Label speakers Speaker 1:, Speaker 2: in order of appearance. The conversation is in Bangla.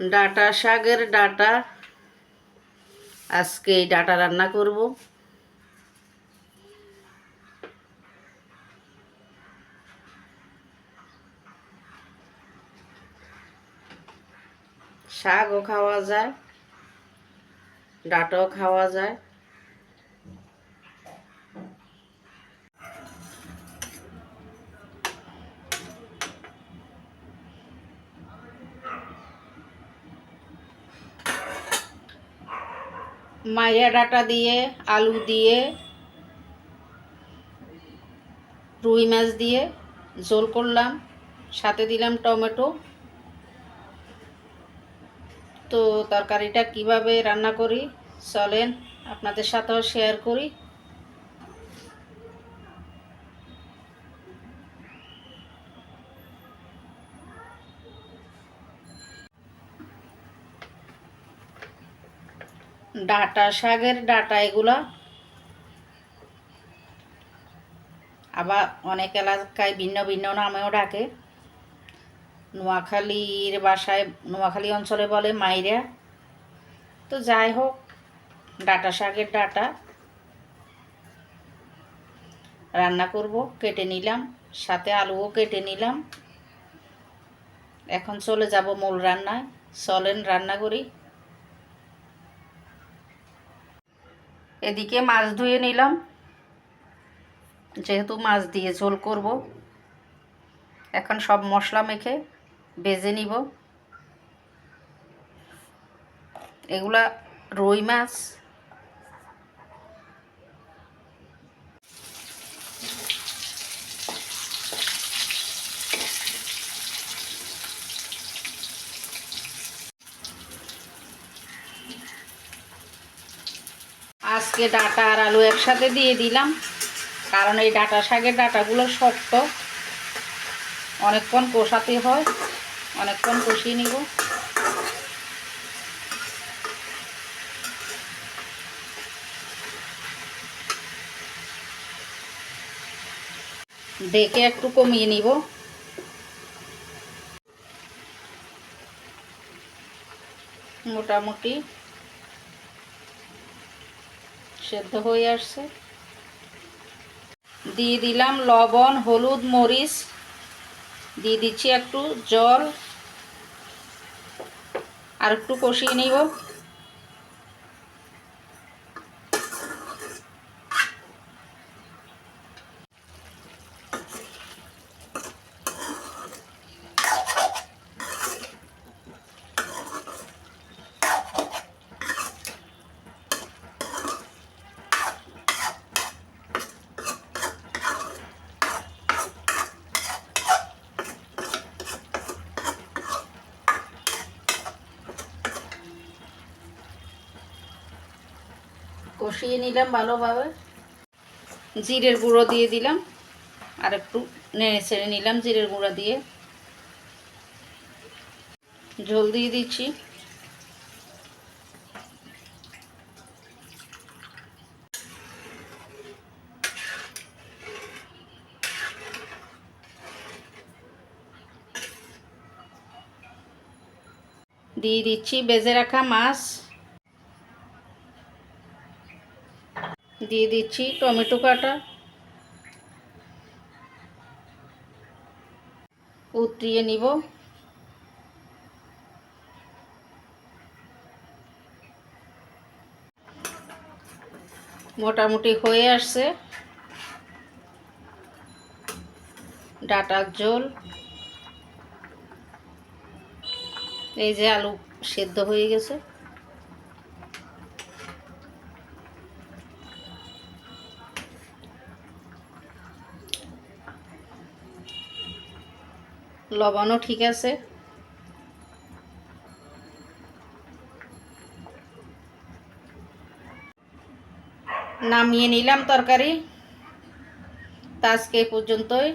Speaker 1: ডাটা শাকের ডাটা। আজকে ডাটা রান্না করব। শাকও খাওয়া যায় ডাটাও খাওয়া যায়। মাইয়া ডাটা দিয়ে, আলু দিয়ে, রুই মাছ দিয়ে জোল করলাম। সাথে দিলাম টমেটো। তো তরকারিটা কীভাবে রান্না করি চলেন আপনাদের সাথেও শেয়ার করি। ডাটা, শাকের ডাটা এগুলা। আবার অনেক এলাকায় ভিন্ন ভিন্ন নামেও ডাকে। নোয়াখালীর বাসায়, নোয়াখালী অঞ্চলে বলে মাইরা। তো যাই হোক, ডাটা, শাকের ডাটা। রান্না করব, কেটে নিলাম, সাথে আলুও কেটে নিলাম। এখন চলে যাব মূল রান্নায়। চলেন রান্না করি। এদিকে মাছ ধুয়ে নিলাম। যেহেতু মাছ দিয়ে ঝোল করব, এখন সব মশলা মেখে বেজে নিব। এগুলা রুই মাছ আজকে ডাটা আর আলু একসাথে দিয়ে দিলাম। কারণ এই ডাটা শাকের ডাটাগুলো শক্ত। অনেকক্ষণ কষাতে হয়। অনেকক্ষণ কষিয়ে নিব। দেখে একটু কমিয়ে নিব। মোটামুটি সেদ্ধ হয়ে আসছে। দিয়ে দিলাম লবণ, হলুদ, মরিচ। দিয়ে দিচ্ছি একটু জল। আর একটু কষিয়ে নিব। কষিয়ে নিলাম ভালোভাবে। জিরের গুঁড়ো দিয়ে দিলাম। আর একটু নেড়ে ছেড়ে নিলাম জিরের গুঁড়ো দিয়ে। ঝোল দিয়ে দিচ্ছি। দিয়ে দিচ্ছি বেজে রাখা মাছ। দিয়ে দিচ্ছি টমেটো কাটা। উতরিয়ে নিব। মোটামুটি হয়ে আসছে। ডাটার ঝোল এই যে আলু সেদ্ধ হয়ে গেছে। লবণও ঠিক আছে। নামিয়ে নিলাম তরকারি। তা আজকে পর্যন্তই।